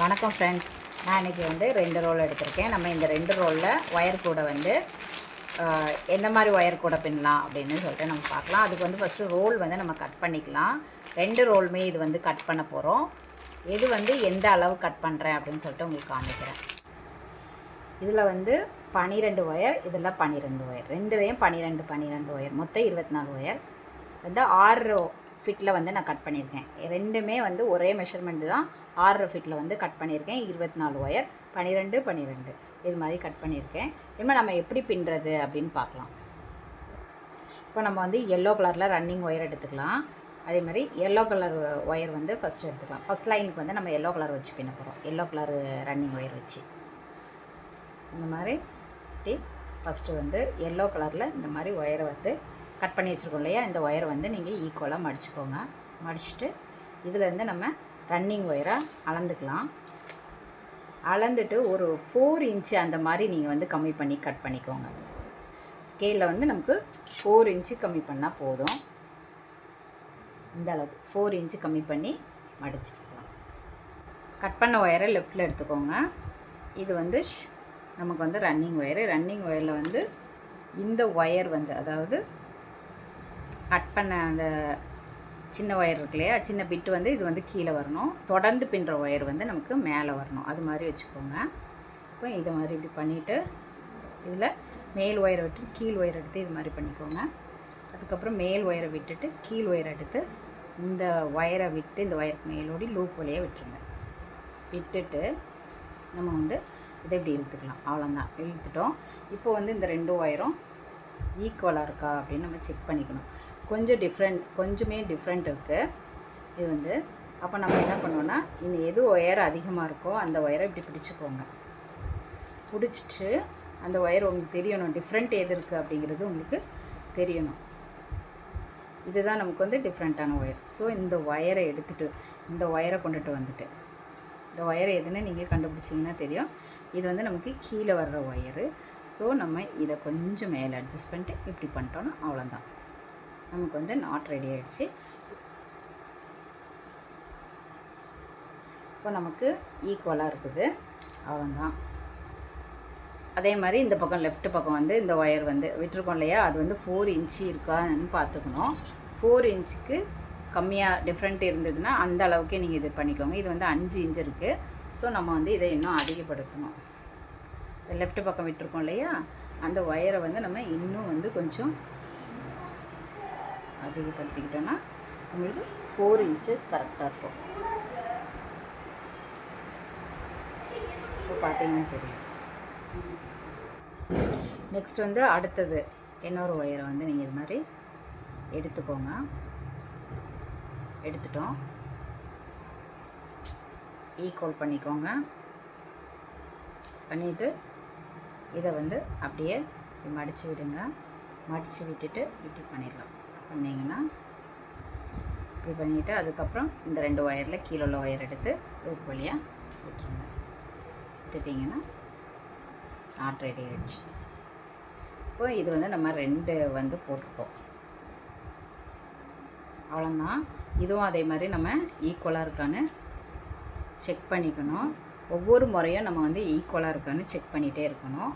வணக்கம் ஃப்ரெண்ட்ஸ் நான் இன்றைக்கி வந்து ரெண்டு ரோல் எடுத்திருக்கேன். நம்ம இந்த ரெண்டு ரோலில் ஒயர் கூட வந்து எந்த மாதிரி ஒயர் கூட பின்னலாம் அப்படின்னு சொல்லிட்டு நம்ம பார்க்கலாம். அதுக்கு வந்து ஃபஸ்ட்டு ரோல் வந்து நம்ம கட் பண்ணிக்கலாம். ரெண்டு ரோலுமே இது வந்து கட் பண்ண போகிறோம் எது வந்து எந்த அளவு கட் பண்ணுறேன் அப்படின்னு சொல்லிட்டு உங்களுக்கு காமிக்கிறேன். இதில் வந்து பனிரெண்டு ஒயர் இதில் பன்னிரெண்டு ஒயர் ரெண்டுலேயும் பன்னிரெண்டு பன்னிரெண்டு ஒயர் மொத்தம் இருபத்தி நாலு ஒயர் வந்து ஆறு ஃபிட்டில் வந்து நான் கட் பண்ணியிருக்கேன். ரெண்டுமே வந்து ஒரே மெஷர்மெண்ட் தான். ஆறு ஃபிட்டில் வந்து கட் பண்ணியிருக்கேன். இருபத்தி நாலு ஒயர் பன்னிரெண்டு பன்னிரெண்டு இது மாதிரி கட் பண்ணியிருக்கேன். இனிமேல் நம்ம எப்படி பின்னுறது அப்படின்னு பார்க்கலாம். இப்போ நம்ம வந்து எல்லோ கலரில் ரன்னிங் ஒயர் எடுத்துக்கலாம். அதே மாதிரி எல்லோ கலர் ஒயர் வந்து ஃபஸ்ட்டு எடுத்துக்கலாம். ஃபஸ்ட் லைனுக்கு வந்து நம்ம எல்லோ கலர் வச்சு பின்ன போகிறோம் எல்லோ கலர் ரன்னிங் ஒயர் வச்சு. இந்த மாதிரி இப்படி ஃபஸ்ட்டு வந்து எல்லோ கலரில் இந்த மாதிரி ஒயரை வந்து கட் பண்ணி வச்சுருக்கோம் இல்லையா? இந்த ஒயரை வந்து நீங்கள் ஈக்குவலாக மடிச்சுக்கோங்க. மடிச்சுட்டு இதுலேருந்து நம்ம ரன்னிங் ஒயரை அளந்துக்கலாம். அளந்துட்டு ஒரு ஃபோர் இன்ச்சு அந்த மாதிரி நீங்கள் வந்து கம்மி பண்ணி கட் பண்ணிக்கோங்க. ஸ்கேலில் வந்து நமக்கு ஃபோர் இன்ச்சு கம்மி பண்ணால் போதும். இந்த அளவுக்கு ஃபோர் இன்ச்சு கம்மி பண்ணி மடிச்சுக்கலாம். கட் பண்ண ஒயரை லெஃப்டில் எடுத்துக்கோங்க. இது வந்து நமக்கு வந்து ரன்னிங் ஒயரு ரன்னிங் ஒயரில் வந்து இந்த ஒயர் வந்து அதாவது கட் பண்ண அந்த சின்ன ஒயர் இருக்கு இல்லையா? சின்ன பிட்டு வந்து இது வந்து கீழே வரணும். தொடர்ந்து பின்னுற ஒயர் வந்து நமக்கு மேலே வரணும். அது மாதிரி வச்சுக்கோங்க. இப்போ இதை மாதிரி இப்படி பண்ணிவிட்டு இதில் மேல் ஒயரை விட்டு கீழ் ஒயர் எடுத்து இது மாதிரி பண்ணிக்கோங்க. அதுக்கப்புறம் மேல் ஒயரை விட்டுட்டு கீழ் ஒயர் எடுத்து இந்த ஒயரை விட்டு இந்த ஒயருக்கு மேலோடி லூப் வழியாக விட்டுருங்க விட்டுட்டு நம்ம வந்து இதை இப்படி இழுத்துக்கலாம். அவ்வளோதான் இழுத்துட்டோம். இப்போ வந்து இந்த ரெண்டு ஒயரும் ஈக்குவலாக இருக்கா அப்படின்னு நம்ம செக் பண்ணிக்கணும். கொஞ்சம் டிஃப்ரெண்ட் கொஞ்சமே டிஃப்ரெண்ட் இருக்குது இது வந்து அப்போ நம்ம என்ன பண்ணுவோன்னா இந்த எது ஒயர் அதிகமாக இருக்கோ அந்த ஒயரை இப்படி பிடிச்சிக்கோங்க. பிடிச்சிட்டு அந்த ஒயர் உங்களுக்கு தெரியணும் டிஃப்ரெண்ட் எது இருக்குது அப்படிங்கிறது உங்களுக்கு தெரியணும். இதுதான் நமக்கு வந்து டிஃப்ரெண்ட்டான ஒயர் ஸோ இந்த ஒயரை எடுத்துகிட்டு இந்த ஒயரை கொண்டுட்டு வந்துட்டு. இந்த ஒயரை எதுன்னு நீங்கள் கண்டுபிடிச்சிங்கன்னா தெரியும். இது வந்து நமக்கு கீழே வர்ற ஒயரு ஸோ நம்ம இதை கொஞ்சம் மேலே அட்ஜஸ்ட் பண்ணிட்டு இப்படி பண்ணிட்டோன்னா அவ்வளோதான் நமக்கு வந்து நாட் ரெடி ஆகிடுச்சு இப்போ நமக்கு ஈக்குவலாக இருக்குது. அவ்வளோதான் அதே மாதிரி இந்த பக்கம் லெஃப்ட் பக்கம் வந்து இந்த ஒயர் வந்து விட்டுருக்கோம் இல்லையா? அது வந்து ஃபோர் இன்ச்சு இருக்கான்னு பார்த்துக்கணும். ஃபோர் இன்ச்சுக்கு கம்மியாக டிஃப்ரெண்ட் இருந்ததுன்னா அந்த அளவுக்கே நீங்கள் இது பண்ணிக்கோங்க. இது வந்து அஞ்சு இன்ச் இருக்குது ஸோ நம்ம வந்து இதை இன்னும் அதிகப்படுத்தணும். லெஃப்ட் பக்கம் விட்டுருக்கோம் இல்லையா? அந்த ஒயரை வந்து நம்ம இன்னும் வந்து கொஞ்சம் அதிகப்படுத்திக்கிட்டோன்னா உங்களுக்கு ஃபோர் இன்ச்சஸ் கரெக்டாக இருக்கும். இப்போ பார்த்தீங்கன்னா தெரியும். நெக்ஸ்ட் வந்து அடுத்தது. இன்னொரு ஒயரை வந்து நீங்கள் இது மாதிரி எடுத்துக்கோங்க. எடுத்துட்டோம். ஈக்குவல் பண்ணிக்கோங்க. பண்ணிவிட்டு இதை வந்து அப்படியே மடித்து விடுங்க. மடித்து விட்டுட்டு இப்படி பண்ணிடலாம். பண்ணிங்கன்னா இப்படி பண்ணிவிட்டு அதுக்கப்புறம் இந்த ரெண்டு ஒயரில் கீழே உள்ள ஒயர் எடுத்து ரூட் வழியாக விட்டுருங்க. விட்டுட்டிங்கன்னா நாட் ரெடி ஆகிடுச்சு இப்போ இது வந்து நம்ம ரெண்டு வந்து போட்டுப்போம். அவ்வளோதான் இதுவும் அதே மாதிரி நம்ம ஈக்குவலாக இருக்கான்னு செக் பண்ணிக்கணும். ஒவ்வொரு முறையும் நம்ம வந்து ஈக்குவலாக இருக்கான்னு செக் பண்ணிகிட்டே இருக்கணும்.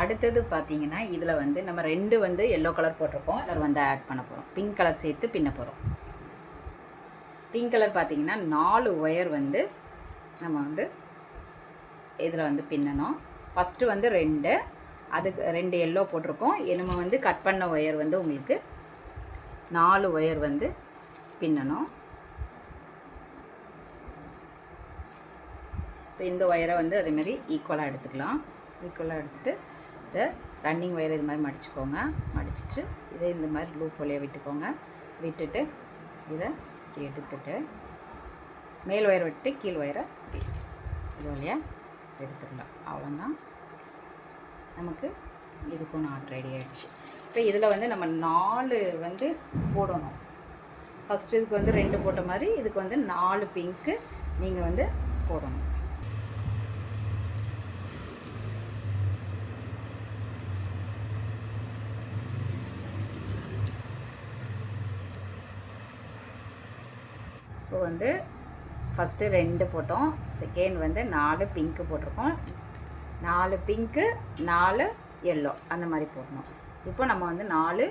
அடுத்தது பார்த்தீங்கன்னா இதில் வந்து நம்ம ரெண்டு வந்து எல்லோ கலர் போட்டிருக்கோம். அதில் வந்து ஆட் பண்ண போகிறோம் பிங்க் கலர் சேர்த்து பின்ன போகிறோம் பிங்க் கலர் பார்த்தீங்கன்னா நாலு ஒயர் வந்து நம்ம வந்து இதில் வந்து பின்னணும். ஃபஸ்ட்டு வந்து ரெண்டு. அதுக்கு ரெண்டு எல்லோ போட்டிருக்கோம். நம்ம வந்து கட் பண்ண ஒயர் வந்து உங்களுக்கு நாலு ஒயர் வந்து பின்னணும். இப்போ இந்த ஒயரை வந்து அதேமாதிரி ஈக்குவலாக எடுத்துக்கலாம். ஈக்குவலாக எடுத்துகிட்டு இதை ரன்னிங் ஒயர் இது மாதிரி மடிச்சுக்கோங்க. மடிச்சுட்டு இதை இந்த மாதிரி லூப் வழியாக விட்டுக்கோங்க. விட்டுட்டு இதை எடுத்துட்டு மேல் ஒயர் விட்டு கீழ் ஒயரை இது வழியாக எடுத்துக்கலாம். அவ்வளோதான் நமக்கு இதுக்கும் நாட் ரெடி ஆகிடுச்சு இப்போ இதில் வந்து நம்ம நாலு வந்து போடணும். ஃபஸ்ட்டு இதுக்கு வந்து ரெண்டு போட்ட மாதிரி இதுக்கு வந்து நாலு பிங்க்கு நீங்கள் வந்து போடணும் இப்போ வந்து ஃபஸ்ட்டு ரெண்டு போட்டோம். செகண்ட் வந்து நாலு பிங்க்கு போட்டிருக்கோம். நாலு பிங்க்கு நாலு எல்லோ அந்த மாதிரி போடணும். இப்போ நம்ம வந்து நாலு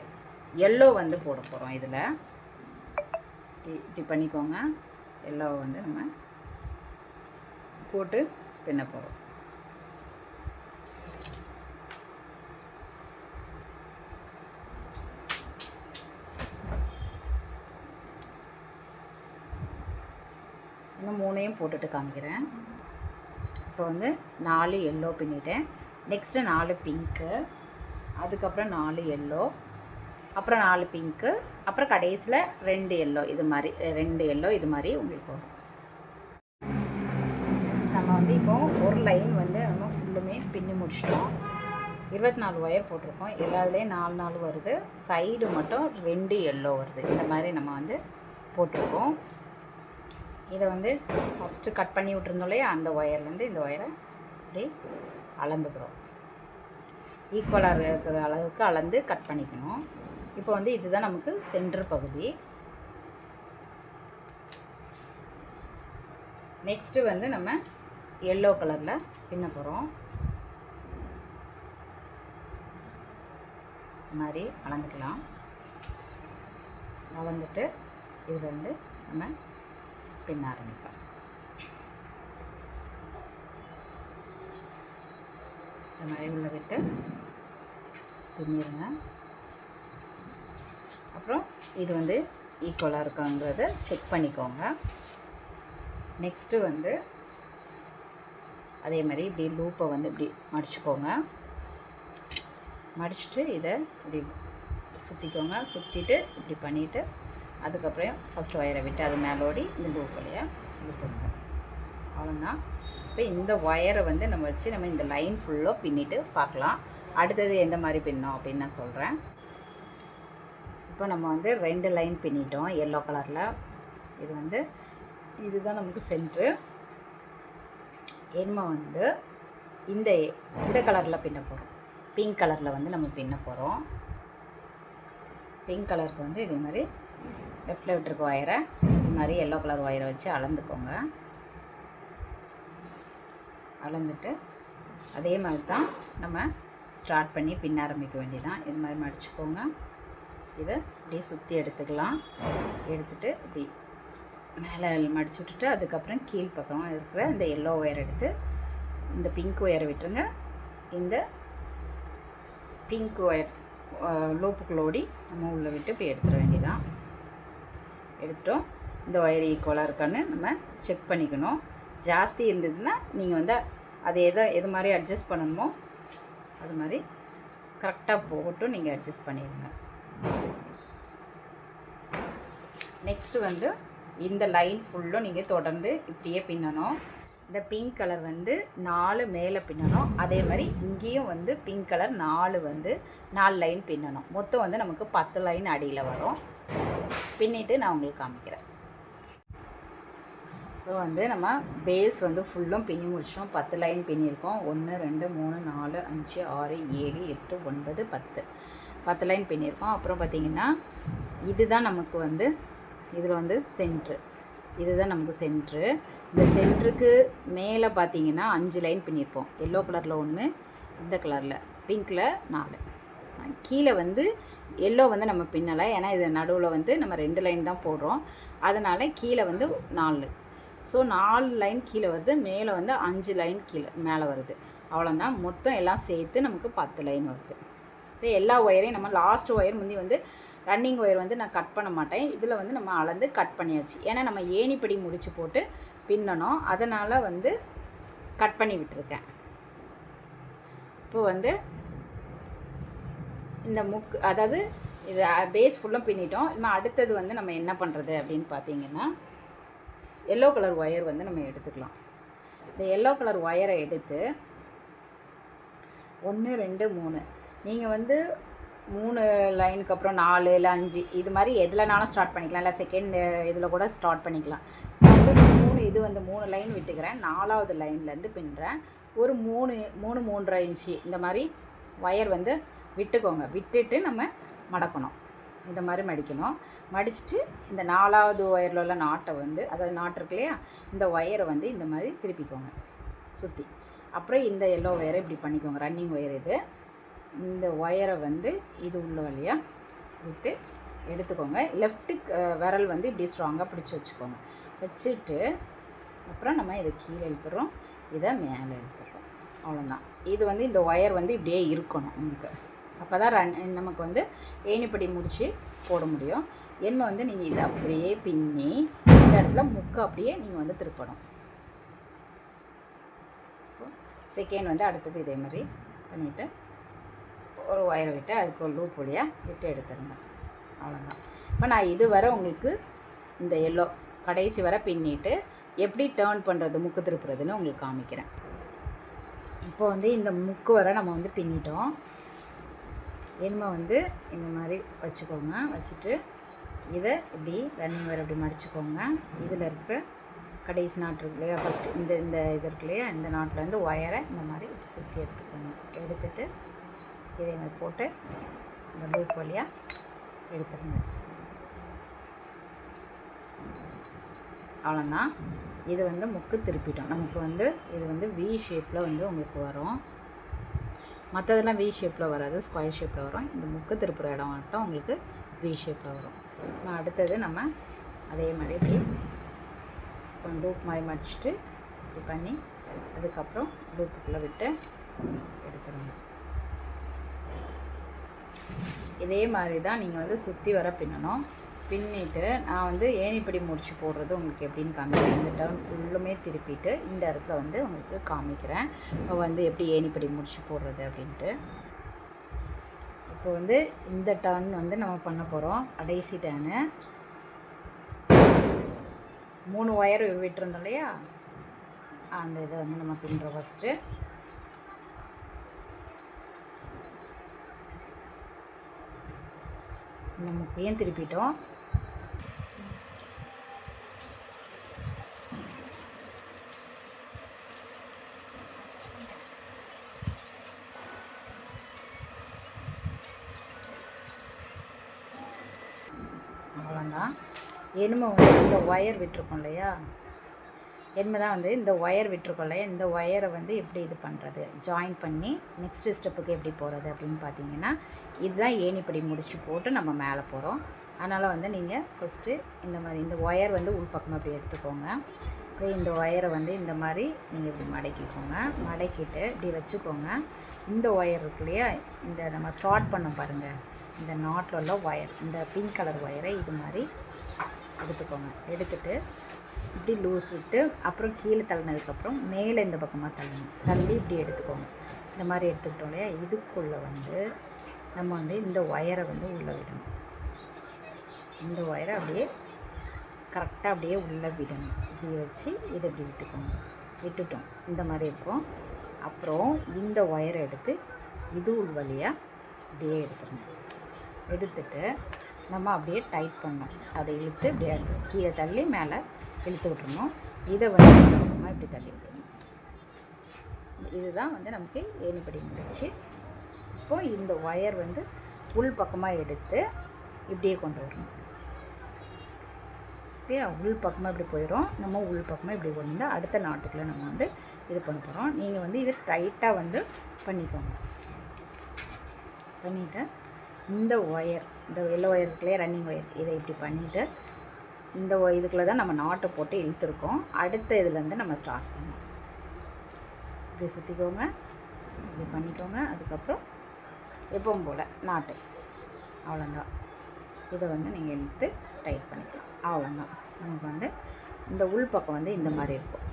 எல்லோ வந்து போட போகிறோம் இதில். இப்படி பண்ணிக்கோங்க. எல்லோ வந்து நம்ம போட்டு பின்ன போகிறோம் இன்னும் மூணையும் போட்டுட்டு காமிக்கிறேன். இப்போ வந்து நாலு எல்லோ பின்னிட்டேன். நெக்ஸ்ட்டு நாலு பிங்க்கு அதுக்கப்புறம் நாலு எல்லோ அப்புறம் நாலு பிங்க்கு அப்புறம் கடைசியில் ரெண்டு எல்லோ இது மாதிரி ரெண்டு எல்லோ இது மாதிரி உங்களுக்கு வரும். நம்ம வந்து இப்போ ஒரு லைன் வந்து நம்ம ஃபுல்லுமே பின்னி முடிச்சிட்டோம். இருபத்தி நாலு ஒயர் போட்டிருக்கோம். எல்லாத்துலேயும் நாலு நாலு வருது. சைடு மட்டும் ரெண்டு எல்லோ வருது. இந்த மாதிரி நம்ம வந்து போட்டிருக்கோம். இதை வந்து ஃபஸ்ட்டு கட் பண்ணி விட்டுருந்தோம் இல்லையா? அந்த ஒயர்லேருந்து இந்த ஒயரை அப்படி அளந்துக்கிறோம். ஈக்குவலாக இருக்கிற அளவுக்கு அளந்து கட் பண்ணிக்கணும். இப்போ வந்து இதுதான் நமக்கு சென்டர் பகுதி. நெக்ஸ்ட்டு வந்து நம்ம எல்லோ கலரில் பின்ன போகிறோம் இந்த மாதிரி அளந்துக்கலாம். அளந்துட்டு இதில் வந்து நம்ம பின்ன ஆரம்பிக்கலாம் இந்த மாதிரி உள்ள விட்டு பின்னிருங்க அப்புறம் இது வந்து ஈக்குவலாக இருக்காங்கிறத செக் பண்ணிக்கோங்க. நெக்ஸ்ட்டு வந்து அதே மாதிரி இப்படி லூப்பை வந்து இப்படி மடிச்சுக்கோங்க. மடிச்சுட்டு இதை இப்படி சுற்றிக்கோங்க சுற்றிட்டு இப்படி பண்ணிவிட்டு அதுக்கப்புறம் ஃபஸ்ட்டு ஒயரை விட்டு அது மேலோடி இந்த லூப் வழியாக இழுத்துருங்க அவ்வளோதான் இப்போ இந்த ஒயரை வந்து நம்ம வச்சு நம்ம இந்த லைன் ஃபுல்லாக பின்னிட்டு பார்க்கலாம். அடுத்தது எந்த மாதிரி பின்னோம் அப்படின்னு நான் சொல்கிறேன் இப்போ நம்ம வந்து ரெண்டு லைன் பின்னிட்டோம். எல்லோ கலரில் இது வந்து இதுதான் நமக்கு சென்ட்ரு என்மை வந்து இந்த இந்த கலரில் பின்ன போகிறோம் பிங்க் கலரில் வந்து நம்ம பின்ன போகிறோம் பிங்க் கலருக்கு வந்து இதே மாதிரி லெஃப்டில் விட்டுருக்க ஒயரை. இது மாதிரி எல்லோ கலர் ஒயரை வச்சு அளந்துக்கோங்க. அளந்துட்டு அதே மாதிரி தான் நம்ம ஸ்டார்ட் பண்ணி பின்ன ஆரம்பிக்க வேண்டியதான் இது மாதிரி மடிச்சுக்கோங்க. இதை அப்படியே சுற்றி எடுத்துக்கலாம். எடுத்துகிட்டு இப்படி மேலே மடிச்சு விட்டுட்டு அதுக்கப்புறம் கீழ்ப்பக்கம் இருக்கிற இந்த எல்லோ ஒயர் எடுத்து இந்த பிங்க் ஒயரை விட்டுருங்க. இந்த பிங்க் ஒயர் லோப்புக்குள்ளோடி நம்ம உள்ளே விட்டு இப்படி எடுத்துட வேண்டியதான் எடுத்துட்டோம். இந்த ஒயர் ஈக்குவலாக இருக்கான்னு நம்ம செக் பண்ணிக்கணும். ஜாஸ்தி இருந்ததுன்னா நீங்கள் வந்து அதை எதை எது மாதிரி அட்ஜஸ்ட் பண்ணணுமோ அது மாதிரி கரெக்டாக போகட்டும் நீங்கள் அட்ஜஸ்ட் பண்ணிடுங்க. நெக்ஸ்ட்டு வந்து இந்த லைன் ஃபுல்லும் நீங்கள் தொடர்ந்து இப்படியே பின்னணும். இந்த பிங்க் கலர் வந்து நாலு மேலே பின்னணும். அதே மாதிரி இங்கேயும் வந்து பிங்க் கலர் நாலு வந்து நாலு லைன் பின்னணும். மொத்தம் வந்து நமக்கு பத்து லைன் அடியில் வரும். பின்னிட்டு நான் உங்களுக்கு காமிக்கிறேன். இப்போ வந்து நம்ம பேஸ் வந்து ஃபுல்லும் பின்னி முடிச்சோம் பத்து லைன் பின்னியிருக்கோம் ஒன்று ரெண்டு மூணு நாலு அஞ்சு ஆறு ஏழு எட்டு ஒன்பது பத்து. பத்து லைன் பின்னியிருக்கோம் அப்புறம் பார்த்திங்கன்னா இதுதான் நமக்கு வந்து இதில் வந்து சென்ட்ரு இதுதான் நமக்கு சென்ட்ரு இந்த சென்ட்ருக்கு மேலே பார்த்தீங்கன்னா அஞ்சு லைன் பின்னியிருப்போம் எல்லோ கலரில் ஒன்று இந்த கலரில் பிங்க்கில் நாலு. கீழே வந்து எல்லோ வந்து நம்ம பின்னலை ஏன்னா இது நடுவில் வந்து நம்ம ரெண்டு லைன் தான் போடுறோம். அதனால் கீழே வந்து நாலு. ஸோ நாலு லைன் கீழே வருது மேலே வந்து அஞ்சு லைன் கீழே மேலே வருது. அவ்வளோதான் மொத்தம் எல்லாம் சேர்த்து நமக்கு பத்து லைன் வருது. இப்போ எல்லா ஒயரையும் நம்ம லாஸ்ட் ஒயர் முந்தி வந்து ரன்னிங் ஒயர் வந்து நான் கட் பண்ண மாட்டேன். இதில் வந்து நம்ம அளந்து கட் பண்ணியாச்சு. ஏன்னா நம்ம ஏணிப்படி முடிச்சு போட்டு பின்னணும். அதனால் வந்து கட் பண்ணி விட்டுருக்கேன். இப்போ வந்து இந்த முக்கு அதாவது இது பேஸ் ஃபுல்லாக பின்னிட்டோம். இன்னும் அடுத்தது வந்து நம்ம என்ன பண்ணுறது அப்படின்னு பார்த்தீங்கன்னா எல்லோ கலர் ஒயர் வந்து நம்ம எடுத்துக்கலாம். இந்த எல்லோ கலர் ஒயரை எடுத்து ஒன்று ரெண்டு மூணு. நீங்கள் வந்து மூணு லைனுக்கு அப்புறம் நாலு இல்லை அஞ்சு இது மாதிரி எதுலனாலும் ஸ்டார்ட் பண்ணிக்கலாம். இல்லை செகண்ட் இதில் கூட ஸ்டார்ட் பண்ணிக்கலாம். நான் வந்து மூணு இது வந்து மூணு லைன் விட்டுக்கிறேன். நாலாவது லைன்லேருந்து பின்னுறேன். ஒரு மூணு மூணு மூன்றரை இன்ச்சு இந்த மாதிரி ஒயர் வந்து விட்டுக்கோங்க. விட்டுட்டு நம்ம மடக்கணும். இந்த மாதிரி மடிக்கணும். மடிச்சுட்டு இந்த நாலாவது ஒயரில் உள்ள நாட்டை வந்து அதாவது நாட்டு இருக்கு இல்லையா? இந்த ஒயரை வந்து இந்த மாதிரி திருப்பிக்கோங்க. சுற்றி அப்புறம் இந்த எல்லோ ஒயரை இப்படி பண்ணிக்கோங்க. ரன்னிங் ஒயர் இது. இந்த ஒயரை வந்து இது உள்ள வழியாக விட்டு எடுத்துக்கோங்க. லெஃப்ட்டு விரல் வந்து இப்படி ஸ்ட்ராங்காக பிடிச்சி வச்சுக்கோங்க. வச்சுட்டு அப்புறம் நம்ம இதை கீழே இழுத்துறோம். இதை மேலே இழுத்துறோம். அவ்வளோதான் இது வந்து இந்த ஒயர் வந்து இப்படியே இருக்கணும். உங்களுக்கு அப்போ தான் ரன் நமக்கு வந்து ஏணிப்படி முடித்து போட முடியும். எண்மை வந்து நீங்கள் இதை அப்படியே பின்னி இந்த இடத்துல முக்கு அப்படியே நீங்கள் வந்து திருப்பணும். செகண்ட் வந்து அடுத்தது இதே மாதிரி பண்ணிவிட்டு ஒரு ஒயரை விட்டு அதுக்கு ஒரு லூப் வழியாக விட்டு எடுத்துருங்க. அவ்வளோதான் இப்போ நான் இது வர உங்களுக்கு இந்த எல்லோ கடைசி வரை பின்னிட்டு எப்படி டேர்ன் பண்ணுறது முக்கு திருப்புறதுன்னு உங்களுக்கு காமிக்கிறேன். இப்போ வந்து இந்த முக்கு வரை நம்ம வந்து பின்னிட்டோம். எண்மை வந்து இந்த மாதிரி வச்சுக்கோங்க. வச்சுட்டு இதை இப்படி ரன்னிங் வேறு இப்படி மடிச்சுக்கோங்க. இதில் இருக்க கடைசி நாட்டு இருக்கு இல்லையா? ஃபஸ்ட்டு இந்த இந்த இது இருக்கு இல்லையா? இந்த நாட்டிலேருந்து ஒயரை இந்த மாதிரி சுற்றி எடுத்துக்கோங்க. எடுத்துட்டு இதே மாதிரி போட்டு இந்த லூப் வழியாக எடுத்துருங்க அவ்வளோதான் இது வந்து முக்கு திருப்பிட்டோம். நமக்கு வந்து இது வந்து வி ஷேப்பில் வந்து உங்களுக்கு வரும். மற்றதெல்லாம் வி ஷேப்பில் வராது ஸ்கொயர் ஷேப்பில் வரும். இந்த முக்கு திருப்புற இடம் மட்டும் உங்களுக்கு வி ஷேப்பில் வரும். நான் அடுத்தது நம்ம அதே மாதிரி இப்படி ஒரு லூப் மாதிரி மடிச்சுட்டு இப்படி பண்ணி அதுக்கப்புறம் லூப்புக்குள்ளே விட்டு எடுத்துருங்க இதே மாதிரி தான் நீங்கள் வந்து சுற்றி வர பின்னணும். பின்னிட்டு நான் வந்து ஏணிப்படி முடிச்சு போடுறது உங்களுக்கு எப்படின்னு காமிக்கிறேன். இந்த டர்ன் ஃபுல்லுமே திருப்பிட்டு இந்த இடத்துல வந்து உங்களுக்கு காமிக்கிறேன். இப்போ வந்து எப்படி ஏணிப்படி முடிச்சு போடுறது அப்படின்ட்டு. இப்போ வந்து இந்த டர்ன் வந்து நம்ம பண்ண போகிறோம் கடைசி டர்னு மூணு ஒயர் விட்டுருந்தோம் இல்லையா? அந்த இதை வந்து நம்ம பின்னுறோம் ஃபஸ்ட்டு நம்ம ஏன் திருப்பிட்டோம் அவ்வளோதான் எருமை வந்து இந்த ஒயர் விட்டுருக்கோம் இல்லையா? எருமை தான் வந்து இந்த ஒயர் விட்டுருக்கோம் இல்லையா? இந்த ஒயரை வந்து எப்படி இது பண்ணுறது ஜாயின் பண்ணி நெக்ஸ்ட் ஸ்டெப்புக்கு எப்படி போகிறது அப்படின்னு பார்த்தீங்கன்னா இதுதான் ஏணிப்படி முடிச்சு போட்டு நம்ம மேலே போகிறோம் அதனால் வந்து நீங்கள் ஃபஸ்ட்டு இந்த மாதிரி இந்த ஒயர் வந்து உள்பக்கமாக அப்படி எடுத்துக்கோங்க. அப்படியே இந்த ஒயரை வந்து இந்த மாதிரி நீங்கள் இப்படி மடக்கிக்கோங்க. மடக்கிட்டு இப்படி வச்சுக்கோங்க. இந்த ஒயர் இருக்கு இல்லையா? இந்த நம்ம ஸ்டார்ட் பண்ணோம் பாருங்கள் இந்த நாட்டில் உள்ள ஒயர் இந்த பிங்க் கலர் ஒயரை இது மாதிரி எடுத்துக்கோங்க. எடுத்துட்டு இப்படி லூஸ் விட்டு அப்புறம் கீழே தள்ளினதுக்கப்புறம் மேலே இந்த பக்கமாக தள்ளணும் தள்ளி இப்படி எடுத்துக்கோங்க. இந்த மாதிரி எடுத்துக்கிட்டோம் இல்லையா? இதுக்குள்ளே வந்து நம்ம வந்து இந்த ஒயரை வந்து உள்ளே விடணும். இந்த ஒயரை அப்படியே கரெக்டாக அப்படியே உள்ளே விடணும். இப்படி வச்சு இதை இப்படி விட்டுக்கோங்க. விட்டுட்டோம். இந்த மாதிரி இருக்கும். அப்புறம் இந்த ஒயரை எடுத்து இது உள் வழியாக அப்படியே எடுத்துடணும் எடுத்துட்டு நம்ம அப்படியே டைட் பண்ணணும். அதை இழுத்து அப்படியே அடுத்து கீழே தள்ளி மேலே இழுத்து விட்டுருணும் இதை வந்து இந்த பக்கமாக இப்படி தள்ளி விட்டுறணும். இதுதான் வந்து நமக்கு ஏணிப்படி முடிச்சு. இப்போ இந்த ஒயர் வந்து உள் பக்கமாக எடுத்து இப்படியே கொண்டு வரணும். ஓகே உள் பக்கமாக இப்படி போயிடும் நம்ம உள் பக்கமாக இப்படி கொண்டு அடுத்த நாட்டுக்குள்ளே நம்ம வந்து இது பண்ண போகிறோம் நீங்கள் வந்து இது டைட்டாக வந்து பண்ணிக்கோங்க. பண்ணிவிட்டு இந்த ஒயர் இந்த எல்லோ ஒயர் இருக்குல்லையே ரன்னிங் ஒயர் இதை இப்படி பண்ணிவிட்டு இந்த இதுக்குள்ளே தான் நம்ம நாட்டை போட்டு இழுத்துருக்கோம். அடுத்த இதுலேருந்து நம்ம ஸ்டார்ட் பண்ணோம் இப்படி சுற்றிக்கோங்க இப்படி பண்ணிக்கோங்க. அதுக்கப்புறம் எப்பவும் போல் நாட்டு அவ்வளோதான் இதை வந்து நீங்கள் இழுத்து டைட் பண்ணிக்கலாம். அவ்வளோதான் நமக்கு வந்து இந்த உள் பக்கம் வந்து இந்த மாதிரி இருக்கும்.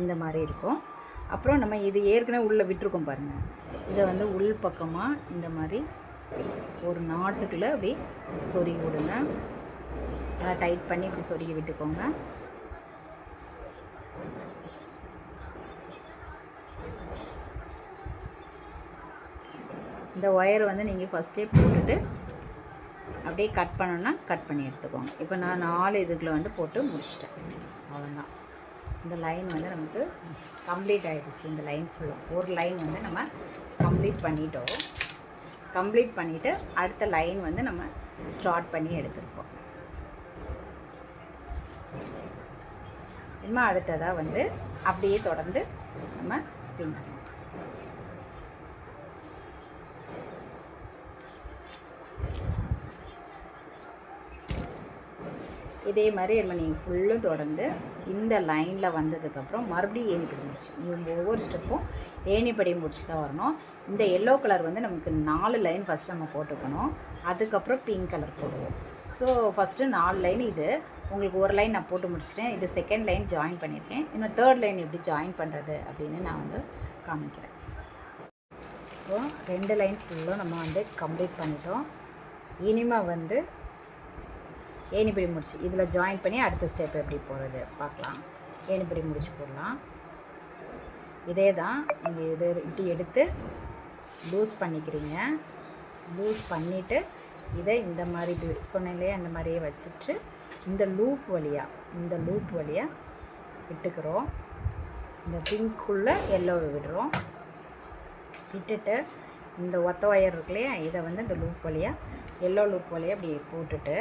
இந்த மாதிரி இருக்கும். அப்புறம் நம்ம இது ஏற்கனவே உள்ளே விட்டுருக்கோம் பாருங்கள் இதை வந்து உள் பக்கமாக இந்த மாதிரி ஒரு நாட்டுக்குள்ளே அப்படி சொருகி விடுங்க. நல்லா டைட் பண்ணி இப்படி சொருகி விட்டுக்கோங்க. இந்த ஒயர் வந்து நீங்கள் ஃபஸ்ட்டே போட்டுட்டு அப்படியே கட் பண்ணணுன்னா கட் பண்ணி எடுத்துக்கோங்க. இப்போ நான் நாலு இதுக்குள்ளே வந்து போட்டு முடிச்சிட்டேன். அவ்வளோதான் இந்த லைன் வந்து நமக்கு கம்ப்ளீட் ஆகிடுச்சு இந்த லைன் ஃபுல்லாக ஒரு லைன் வந்து நம்ம கம்ப்ளீட் பண்ணிட்டோம். கம்ப்ளீட் பண்ணிவிட்டு அடுத்த லைன் வந்து நம்ம ஸ்டார்ட் பண்ணி எடுத்திருக்கோம். இன்னும் அடுத்ததாக வந்து அப்படியே தொடர்ந்து நம்ம பின்னணும் இதே மாதிரி நம்ம நீங்கள் ஃபுல்லும் தொடர்ந்து இந்த லைனில் வந்ததுக்கப்புறம் மறுபடியும் ஏணிப்படி முடிச்சு. நீங்கள் ஒவ்வொரு ஸ்டெப்பும் ஏணிப்படி முடிச்சு தான் வரணும். இந்த எல்லோ கலர் வந்து நமக்கு நாலு லைன் ஃபஸ்ட் நம்ம போட்டுக்கணும். அதுக்கப்புறம் பிங்க் கலர் போடுவோம். ஸோ ஃபஸ்ட்டு நாலு லைன் இது. உங்களுக்கு ஒரு லைன் நான் போட்டு முடிச்சிட்டேன். இது செகண்ட் லைன் ஜாயின் பண்ணியிருக்கேன். இன்னும் தேர்ட் லைன் எப்படி ஜாயின் பண்ணுறது அப்படின்னு நான் வந்து காமிக்கிறேன். இப்போ ரெண்டு லைன் ஃபுல்லும் நம்ம வந்து கம்ப்ளீட் பண்ணிட்டோம். இனிமேல் வந்து ஏணிப்படி முடிச்சு இதில் ஜாயின் பண்ணி அடுத்த ஸ்டெப் எப்படி போகிறது பார்க்கலாம். ஏணிப்படி முடிச்சு போடலாம். இதே தான் நீங்கள் இது இப்படி எடுத்து லூஸ் பண்ணிக்கிறீங்க. லூஸ் பண்ணிவிட்டு இதை இந்த மாதிரி இது சொன்னேன் இல்லையா இந்த மாதிரியே வச்சுட்டு இந்த லூப் வழியாக இந்த லூப் வழியாக விட்டுக்கிறோம். இந்த பிங்க்குள்ளே எல்லோவை விடுறோம். விட்டுட்டு இந்த ஒத்த ஒயர் இருக்கு இல்லையா இதை வந்து இந்த லூப் வழியாக எல்லோ லூப் வழியாக அப்படி போட்டுட்டு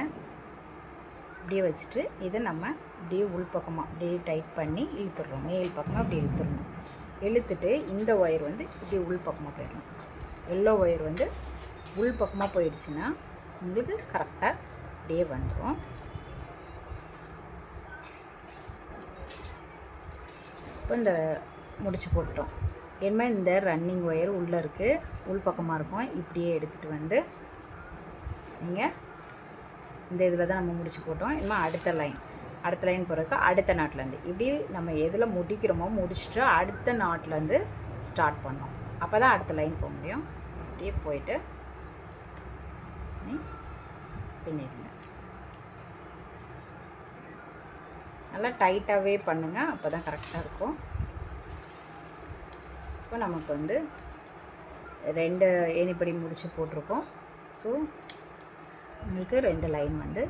அப்படியே வச்சுட்டு இதை நம்ம அப்படியே உள்பக்கமாக அப்படியே டைட் பண்ணி இழுத்துடுறோம். மேல் பக்கம் அப்படி இழுத்துடணும். இழுத்துட்டு இந்த ஒயர் வந்து இப்படி உள்பக்கமாக போயிடணும். எல்லோ ஒயர் வந்து உள்பக்கமாக போயிடுச்சுன்னா உங்களுக்கு கரெக்டாக அப்படியே வந்துடும் இப்போ இந்த முடிச்சு போட்டோம் என்ன இந்த ரன்னிங் ஒயர் உள்ளே இருக்குது உள்பக்கமாக இருக்கும். இப்படியே எடுத்துகிட்டு வந்து நீங்கள் இந்த இதில் தான் நம்ம முடிச்சு போட்டோம். இனிமேல் அடுத்த லைன் அடுத்த லைன் போகிறதுக்கு அடுத்த நாட்டிலேருந்து. இப்படி நம்ம எதில் முடிக்கிறோமோ முடிச்சுட்டு அடுத்த நாட்டிலேருந்து ஸ்டார்ட் பண்ணோம். அப்போ தான் அடுத்த லைன் போக முடியும். அப்படியே போயிட்டு பின்னிருங்க நல்லா டைட்டாகவே பண்ணுங்கள் அப்போ தான் கரெக்டாக இருக்கும். இப்போ நமக்கு வந்து ரெண்டு ஏணிப்படி முடிச்சு போட்டிருக்கோம். ஸோ உங்களுக்கு ரெண்டு லைன் வந்து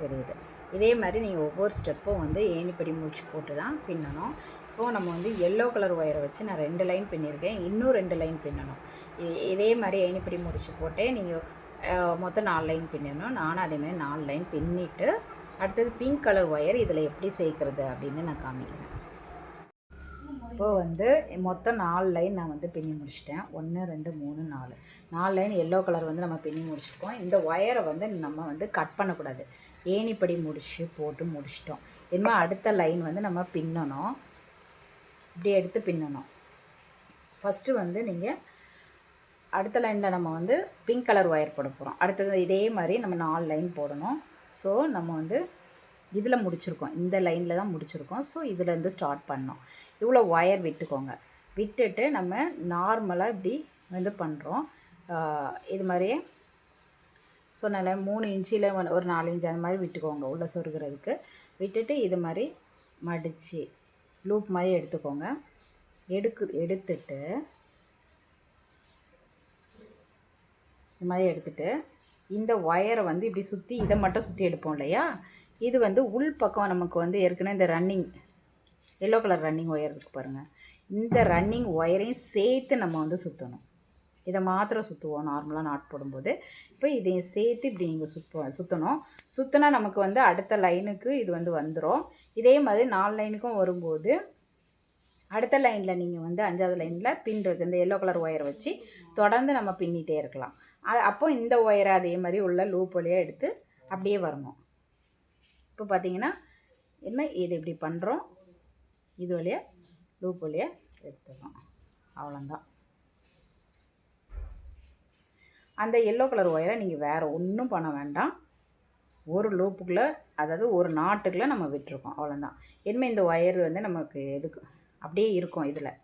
தெரியுது. இதே மாதிரி நீங்கள் ஒவ்வொரு ஸ்டெப்பும் வந்து ஏணிப்படி மூச்சு போட்டு தான் பின்னணும். இப்போது நம்ம வந்து எல்லோ கலர் ஒயரை வச்சு நான் ரெண்டு லைன் பின்னிருக்கேன். இன்னும் ரெண்டு லைன் பின்னணும். இதே மாதிரி ஏணிப்படி முடிச்சு போட்டே நீங்கள் மொத்தம் நாலு லைன் பின்னணும். நானும் அதேமாதிரி நாலு லைன் பின்னிட்டு அடுத்தது பிங்க் கலர் ஒயர் இதில் எப்படி சேர்க்குறது அப்படின்னு நான் காமிக்கிறேன். அப்போது வந்து மொத்தம் நாலு லைன் நான் வந்து பின்னி முடிச்சிட்டேன். ஒன்று ரெண்டு மூணு நாலு. நாலு லைன் எல்லோ கலர் வந்து நம்ம பின்னி முடிச்சிருக்கோம். இந்த ஒயரை வந்து நம்ம வந்து கட் பண்ணக்கூடாது. ஏணிப்படி முடிச்சு போட்டு முடிச்சிட்டோம். இனிமேல் அடுத்த லைன் வந்து நம்ம பின்னணும். இப்படி எடுத்து பின்னணும். ஃபஸ்ட்டு வந்து நீங்கள் அடுத்த லைனில் நம்ம வந்து பிங்க் கலர் ஒயர் போட போகிறோம் அடுத்தது இதே மாதிரி நம்ம நாலு லைன் போடணும். ஸோ நம்ம வந்து இதில் முடிச்சிருக்கோம். இந்த லைனில் தான் முடிச்சிருக்கோம். ஸோ இதுலேருந்து ஸ்டார்ட் பண்ணோம். இவ்வளோ ஒயர் விட்டுக்கோங்க. விட்டுட்டு நம்ம நார்மலாக இப்படி வந்து பண்ணுறோம் இது மாதிரியே சொன்னால மூணு இன்ச்சில் ஒரு நாலு இன்ச்சு அந்த மாதிரி விட்டுக்கோங்க உள்ளே சொருகிறதுக்கு. விட்டுட்டு இது மாதிரி மடித்து லூப் மாதிரி எடுத்துக்கோங்க. எடுக்கு எடுத்துட்டு இது மாதிரி எடுத்துட்டு இந்த ஒயரை வந்து இப்படி சுற்றி இதை மட்டும் சுற்றி எடுப்போம் இல்லையா? இது வந்து உள் பக்கம் நமக்கு வந்து ஏற்கனவே இந்த running yellow colour running wire இருக்குது பாருங்கள் இந்த ரன்னிங் ஒயரையும் சேர்த்து நம்ம வந்து சுற்றணும் இதை மாத்திரம் சுற்றுவோம் நார்மலாக நாட் போடும்போது. இப்போ இதையும் சேர்த்து இப்படி நீங்கள் சுற்று சுற்றணும் சுற்றினா நமக்கு வந்து அடுத்த லைனுக்கு இது வந்து வந்துடும் இதே மாதிரி நாலு லைனுக்கும் வரும்போது அடுத்த லைனில் நீங்கள் வந்து அஞ்சாவது லைனில் பின் இந்த எல்லோ கலர் ஒயரை வச்சு தொடர்ந்து நம்ம பின்னிட்டே இருக்கலாம். அது அப்போ இந்த ஒயரை அதே மாதிரி உள்ள லூப் வழியாக எடுத்து அப்படியே வரணும். இப்போ பார்த்தீங்கன்னா என்ன இது இப்படி பண்ணுறோம் இது வழியாக லூப் வழியாக எடுத்துடணும் அவ்வளோதான் அந்த எல்லோ கலர் ஒயரை நீங்கள் வேறு ஒன்றும் பண்ண வேண்டாம். ஒரு லூப்புக்குள்ளே அதாவது ஒரு நாட்டுக்குள்ளே நம்ம விட்டுருக்கோம். அவ்வளோதான் இனிமேல் இந்த ஒயர் வந்து நமக்கு எதுக்கு? அப்படியே இருக்கும் இதில்.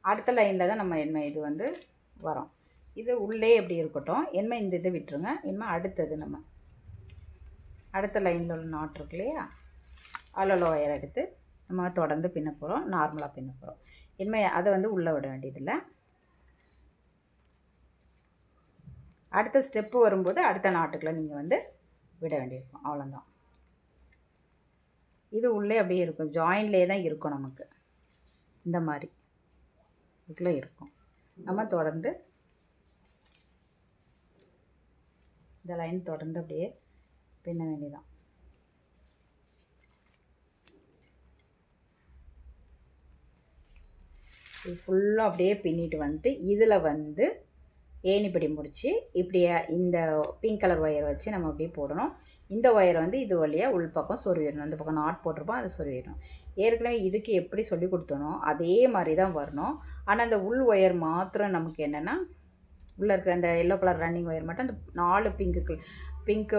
அடுத்த லைனில் தான் நம்ம என்ன இது வந்து வரோம். இது உள்ளே எப்படி இருக்கட்டும். என்ன இந்த இதை விட்டுருங்க. என்ன அடுத்தது நம்ம. அடுத்த லைனில் உள்ள நாட்டு இருக்கு இல்லையா? அலோலோ ஒயர் எடுத்து நம்ம தொடர்ந்து பின்ன போகிறோம் நார்மலாக பின்ன போகிறோம் இனிமேல் அதை வந்து உள்ளே விட வேண்டியதில்லை. அடுத்த ஸ்டெப்பு வரும்போது அடுத்த நாட்டுக்குள்ளே நீங்கள் வந்து விட வேண்டியிருக்கும். அவ்வளோதான் இது உள்ளே அப்படியே இருக்கும். ஜாயின்லேயே தான் இருக்கும் நமக்கு. இந்த மாதிரி. இதுக்குள்ளே இருக்கும். நம்ம தொடர்ந்து இந்த லைன் தொடர்ந்து அப்படியே பின்ன வேண்டியதான் இது ஃபுல்லாக அப்படியே பின்னிட்டு வந்துட்டு இதில் வந்து ஏணிப்படி முடித்து இப்படியே இந்த பிங்க் கலர் ஒயர் வச்சு நம்ம அப்படியே போடணும். இந்த ஒயரை வந்து இது வழியாக உள்பக்கம் சொருவிடணும் இந்த பக்கம் நாட் போட்டிருப்போம் அதை சொருவிடணும் ஏற்கனவே இதுக்கு எப்படி சொல்லி கொடுத்தனோ அதே மாதிரி தான் வரணும். ஆனால் அந்த உள் ஒயர் மாத்திரம் நமக்கு என்னென்னா உள்ளே இருக்க அந்த எல்லோ கலர் ரன்னிங் ஒயர் மட்டும் அந்த நாலு பிங்க்கு பிங்க்கு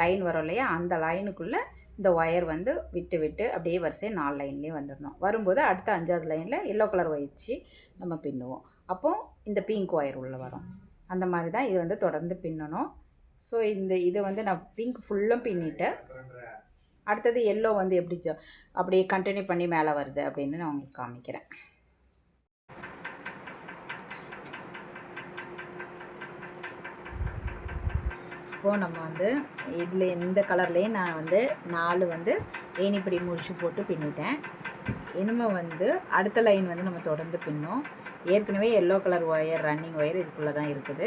லைன் வரும் இல்லையா அந்த லைனுக்குள்ளே இந்த ஒயர் வந்து விட்டு விட்டு அப்படியே வரிசையாக நாலு லைன்லேயும் வந்துடணும் வரும்போது அடுத்த அஞ்சாவது லைனில் எல்லோ கலர் வச்சு நம்ம பின்னுவோம். அப்போது இந்த பிங்க் ஒயர் உள்ளே வரும். அந்த மாதிரி தான் இது வந்து தொடர்ந்து பின்னணும். ஸோ இந்த இதை வந்து நான் பிங்க் ஃபுல்லும் பின்னிட்டு அடுத்தது எல்லோ வந்து எப்படி அப்படியே கண்டினியூ பண்ணி மேலே வருது அப்படின்னு நான் உங்களுக்கு காமிக்கிறேன். இப்போது நம்ம வந்து இதில் இந்த கலர்லேயே நான் வந்து நாலு வந்து ஏணிப்படி முடிச்சு போட்டு பின்னிட்டேன். இனிமே வந்து அடுத்த லைன் வந்து நம்ம தொடர்ந்து பின்னோம். ஏற்கனவே yellow colour wire running wire இதுக்குள்ளே தான் இருக்குது.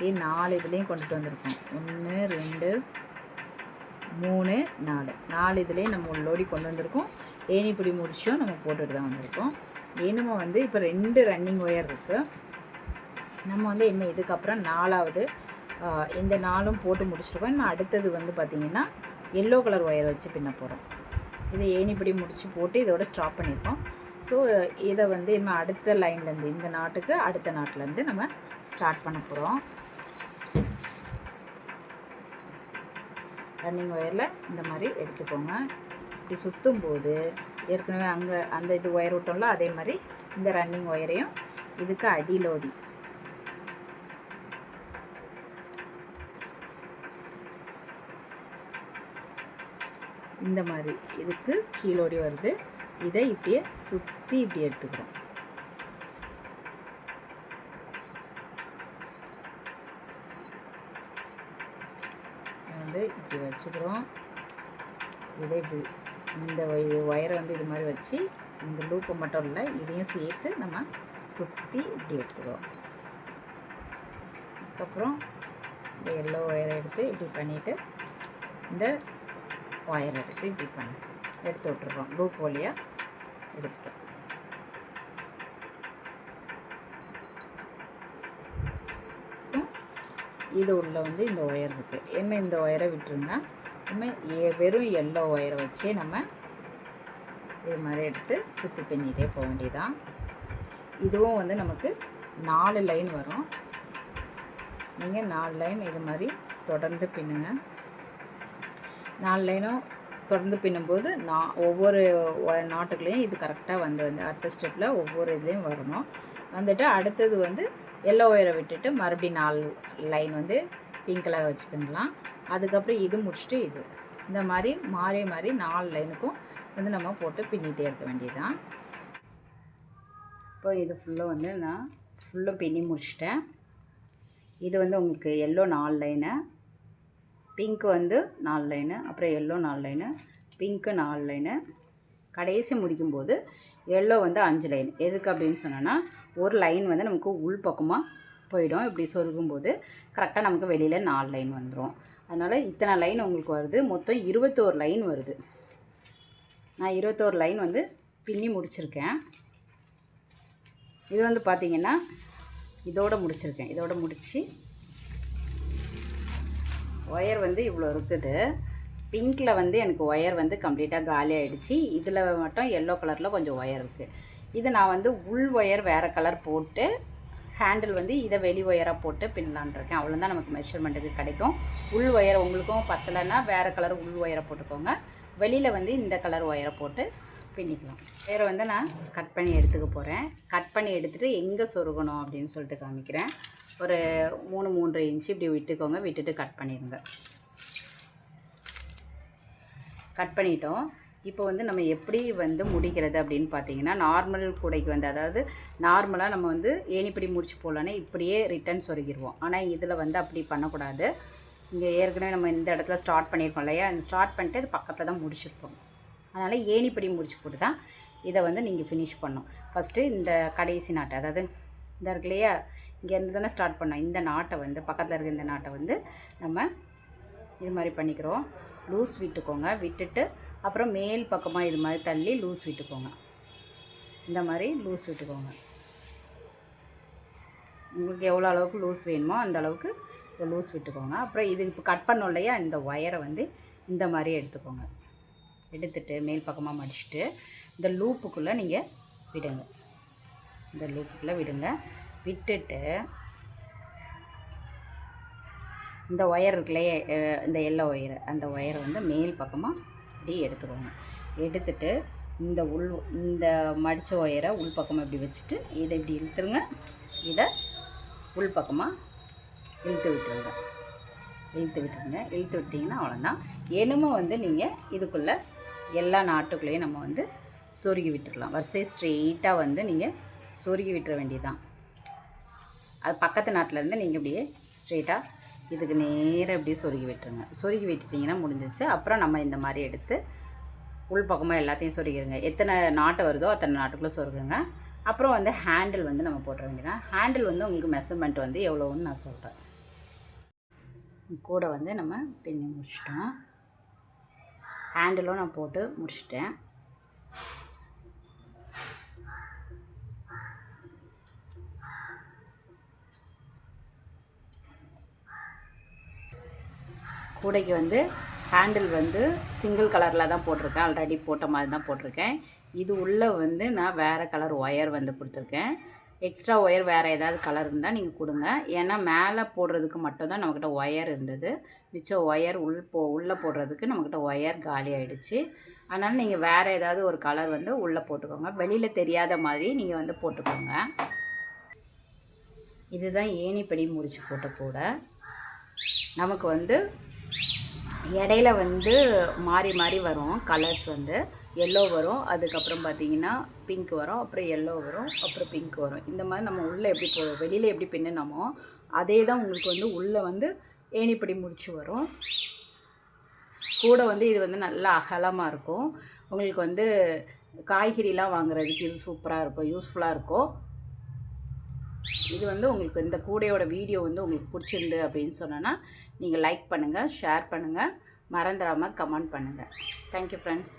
இது நாலு இதுலேயும் கொண்டுட்டு வந்திருக்கோம். ஒன்று ரெண்டு மூணு நாலு. நாலு இதுலேயும் நம்ம உள்ளோடி கொண்டு வந்திருக்கோம். ஏணிப்பிடி முடிச்சும் நம்ம போட்டுட்டு தான் வந்திருக்கோம். இனிமே வந்து இப்போ ரெண்டு ரன்னிங் ஒயர் இருக்குது நம்ம வந்து இன்னும் இதுக்கப்புறம் நாலாவது இந்த நாளும் போட்டு முடிச்சிருக்கோம். இன்னும் அடுத்தது வந்து பார்த்திங்கன்னா எல்லோ கலர் ஒயர் வச்சு பின்ன போகிறோம் இதை ஏனிப்படி முடித்து போட்டு இதோட ஸ்டாப் பண்ணியிருக்கோம் ஸோ இதை வந்து இன்னும் அடுத்த லைன்லேருந்து இந்த நாட்டுக்கு அடுத்த நாட்டிலேருந்து நம்ம ஸ்டார்ட் பண்ண போகிறோம் ரன்னிங் ஒயரில் இந்த மாதிரி எடுத்துக்கோங்க. இப்படி சுற்றும் போது ஏற்கனவே அங்கே அந்த இது ஒயர் விட்டோம்ல அதே மாதிரி இந்த ரன்னிங் ஒயரையும் இதுக்கு அடிலோடி இந்த மாதிரி இதுக்கு கீழோடி வருது. இதை இப்படியே சுற்றி இப்படி எடுத்துக்கிறோம். வந்து இப்படி வச்சுக்கிறோம். இதை இப்படி இந்த ஒயரை வந்து இது மாதிரி வச்சு இந்த லூப்பை மட்டும் இல்லை இதையும் சேர்த்து நம்ம சுற்றி இப்படி எடுத்துக்கிறோம். அதுக்கப்புறம் இந்த எல்லோ ஒயரை எடுத்து இப்படி பண்ணிவிட்டு இந்த ஒயர் எடுத்து இப்படி பண்ணி. எடுத்து விட்ருக்கோம் லூப் வழியாக எடுத்துட்டோம். இது உள்ள வந்து இந்த ஒயர் இருக்குது இனிமேல் இந்த ஒயரை விட்டுருங்க இனிமேல் வெறும் எல்லோ ஒயரை வச்சே நம்ம இது மாதிரி எடுத்து சுற்றி பின்னிட்டே போக வேண்டியதான் இதுவும் வந்து நமக்கு நாலு லைன் வரும். நீங்கள் நாலு லைன் இது மாதிரி தொடர்ந்து பின்னுங்க. நாலு லைனும் தொடர்ந்து பின்னும்போது நான் ஒவ்வொரு ஒ- நாட்டுக்குள்ளேயும் இது கரெக்டாக வந்து வந்து அடுத்த ஸ்டெப்பில் ஒவ்வொரு இதுலேயும் வரணும். வந்துட்டு அடுத்தது வந்து எல்லோ ஒயரை விட்டுட்டு மறுபடியும் நாலு லைன் வந்து பிங்க் கலர் வச்சு பின்னலாம். அதுக்கப்புறம் இது முடிச்சுட்டு இது. இந்த மாதிரி மாறி மாறி நாலு லைனுக்கும் வந்து நம்ம போட்டு பின்னிகிட்டே இருக்க வேண்டியதுதான். இப்போ இது ஃபுல்லாக வந்து நான் ஃபுல்லும் பின்னி முடிச்சிட்டேன். இது வந்து உங்களுக்கு எல்லோ நாலு லைனு பிங்க் வந்து நாலு லைனு அப்புறம் எல்லோ நாலு லைனு பிங்க்கு நாலு லைனு கடைசி முடிக்கும்போது எல்லோ வந்து அஞ்சு லைன் எதுக்கு அப்படின்னு சொன்னோன்னா ஒரு லைன் வந்து நமக்கு உள் பக்கமாக போயிடும். இப்படி சொருகும்போது கரெக்டாக நமக்கு வெளியில் நாலு லைன் வந்துடும் அதனால் இத்தனை லைன் உங்களுக்கு வருது. மொத்தம் இருபத்தோரு லைன் வருது. நான் இருபத்தோரு லைன் வந்து பின்னி முடிச்சிருக்கேன். இது வந்து பார்த்திங்கன்னா இதோட முடிச்சிருக்கேன். இதோட முடித்து ஒயர் வந்து இவ்வளோ இருக்குது. பிங்க்கில் வந்து எனக்கு ஒயர் வந்து கம்ப்ளீட்டாக காலி ஆகிடுச்சு இதில் மட்டும் எல்லோ கலரில் கொஞ்சம் ஒயர் இருக்குது இது நான் வந்து உள் ஒயர் வேறு கலர் போட்டு ஹேண்டில் வந்து இதை வெளி ஒயராக போட்டு பின்னலான் இருக்கேன். அவ்வளோதான் நமக்கு மெஷர்மெண்ட்டுக்கு கிடைக்கும். உள் ஒயர் உங்களுக்கும் பத்தலைன்னா வேறு கலர் உள் ஒயரை போட்டுக்கோங்க. வெளியில் வந்து இந்த கலர் ஒயரை போட்டு பின்னிக்கலாம். வேறு வந்து நான் கட் பண்ணி எடுத்துக்க போகிறேன் கட் பண்ணி எடுத்துகிட்டு எங்கே சொருகணும் அப்படின்னு சொல்லிட்டு காமிக்கிறேன். ஒரு மூணு மூன்றரை இன்ச்சு இப்படி விட்டுக்கோங்க. விட்டுட்டு கட் பண்ணிடுங்க. கட் பண்ணிட்டோம். இப்போ வந்து நம்ம எப்படி வந்து முடிக்கிறது அப்படின்னு பார்த்தீங்கன்னா நார்மல் கூடைக்கு வந்து அதாவது நார்மலாக நம்ம வந்து ஏணிப்படி முடிச்சு போகலான்னு இப்படியே ரிட்டர்ன் சொருகிடுவோம் ஆனால் இதில் வந்து அப்படி பண்ணக்கூடாது. இங்கே ஏற்கனவே நம்ம இந்த இடத்துல ஸ்டார்ட் பண்ணியிருக்கோம் இல்லையா? அந்த ஸ்டார்ட் பண்ணிட்டு அது பக்கத்தில் தான் முடிச்சிருப்போம். அதனால் ஏணிப்படி முடிச்சு போட்டு தான் இதை வந்து நீங்கள் ஃபினிஷ் பண்ணணும். ஃபஸ்ட்டு இந்த கடைசி நாட்டு அதாவது இந்த இருக்கு இல்லையா? இங்கேருந்து தானே ஸ்டார்ட் பண்ணோம். இந்த நாட்டை வந்து பக்கத்தில் இருக்க இந்த நாட்டை வந்து நம்ம இது மாதிரி பண்ணிக்கிறோம். லூஸ் விட்டுக்கோங்க. விட்டுட்டு அப்புறம் மேல் பக்கமாக இது மாதிரி தள்ளி லூஸ் விட்டுக்கோங்க. இந்த மாதிரி லூஸ் விட்டுக்கோங்க. உங்களுக்கு எவ்வளோ அளவுக்கு லூஸ் வேணுமோ அந்த அளவுக்கு இதை லூஸ் விட்டுக்கோங்க. அப்புறம் இது இப்போ கட் பண்ணோம் இல்லையா இந்த ஒயரை வந்து இந்த மாதிரி எடுத்துக்கோங்க. எடுத்துட்டு மேல் பக்கமாக மடிச்சுட்டு இந்த லூப்புக்குள்ளே நீங்கள் விடுங்க. இந்த லூப்புக்குள்ளே விடுங்க. விட்டுட்டு இந்த ஒயர் இருக்குல்லையே இந்த எல்லோ ஒயர் அந்த ஒயரை வந்து மேல் பக்கமாக இப்படி எடுத்துக்கோங்க. எடுத்துட்டு இந்த உள் இந்த மடித்த ஒயரை உள் பக்கமாக இப்படி வச்சுட்டு இதை இப்படி இழுத்துருங்க. இதை உள் பக்கமாக இழுத்து விட்டுருங்க. இழுத்து விட்டுருங்க. இழுத்து விட்டிங்கன்னா அவ்வளோதான் எனுமை வந்து நீங்கள் இதுக்குள்ளே எல்லா நாட்டுக்குள்ளேயும் நம்ம வந்து சொருகி விட்டுடலாம் வரிசை ஸ்ட்ரெயிட்டாக வந்து நீங்கள் சொருகி விட்டுற வேண்டியதுதான். அது பக்கத்து நாட்டிலேருந்து நீங்கள் இப்படியே ஸ்ட்ரெயிட்டாக இதுக்கு நேராக இப்படியே சொருகி விட்டுருங்க. சொருகி விட்டுட்டிங்கன்னா முடிஞ்சிச்சு அப்புறம் நம்ம இந்த மாதிரி எடுத்து உள் பக்கமாக எல்லாத்தையும் சொருகிடுங்க எத்தனை நாட்டு வருதோ அத்தனை நாட்டுக்குள்ளே சொருகுங்க. அப்புறம் வந்து ஹேண்டில் வந்து நம்ம போட்டுற வேண்டியதான் ஹேண்டில் வந்து உங்களுக்கு மெஷர்மெண்ட் வந்து எவ்வளோன்னு நான் சொல்கிறேன் கூட வந்து நம்ம பின்னி முடிச்சிட்டோம். ஹேண்டிலும் நான் போட்டு முடிச்சிட்டேன். கூடைக்கு வந்து ஹேண்டில் வந்து சிங்கிள் கலரில் தான் போட்டிருக்கேன். ஆல்ரெடி போட்ட மாதிரி தான் போட்டிருக்கேன். இது உள்ளே வந்து நான் வேறு கலர் ஒயர் வந்து கொடுத்துருக்கேன். எக்ஸ்ட்ரா ஒயர் வேறு ஏதாவது கலர் இருந்தால் நீங்கள் கொடுங்க. ஏன்னா மேலே போடுறதுக்கு மட்டும்தான் நம்மக்கிட்ட ஒயர் இருந்தது. மிச்சம் ஒயர் உள் போ உள்ளே போடுறதுக்கு நம்மக்கிட்ட ஒயர் காலி ஆகிடுச்சு அதனால் நீங்கள் வேறு ஏதாவது ஒரு கலர் வந்து உள்ளே போட்டுக்கோங்க. வெளியில் தெரியாத மாதிரி நீங்கள் வந்து போட்டுக்கோங்க. இதுதான் ஏணிப்படி முடிச்சு போட்ட கூட. நமக்கு வந்து இடையில வந்து மாறி மாறி வரும். கலர்ஸ் வந்து எல்லோ வரும். அதுக்கப்புறம் பார்த்தீங்கன்னா பிங்க் வரும். அப்புறம் எல்லோ வரும். அப்புறம் பிங்க் வரும். இந்த மாதிரி நம்ம உள்ளே எப்படி போ வெளியில் எப்படி பின்னினமோ அதே தான் உங்களுக்கு வந்து உள்ளே வந்து ஏணிப்படி முடிச்சு வரும். கூட வந்து இது வந்து நல்லா அகலமாக இருக்கும். உங்களுக்கு வந்து காய்கறிலாம் வாங்குறதுக்கு இது சூப்பராக இருக்கும். யூஸ்ஃபுல்லாக இருக்கும். இது வந்து உங்களுக்கு இந்த கூடையோட வீடியோ வந்து உங்களுக்கு பிடிச்சிருந்து அப்படின்னு சொன்னோன்னா நீங்கள் லைக் பண்ணுங்கள் ஷேர் பண்ணுங்கள் மறந்துடாமல் கமெண்ட் பண்ணுங்கள் தேங்க்யூ ஃப்ரெண்ட்ஸ்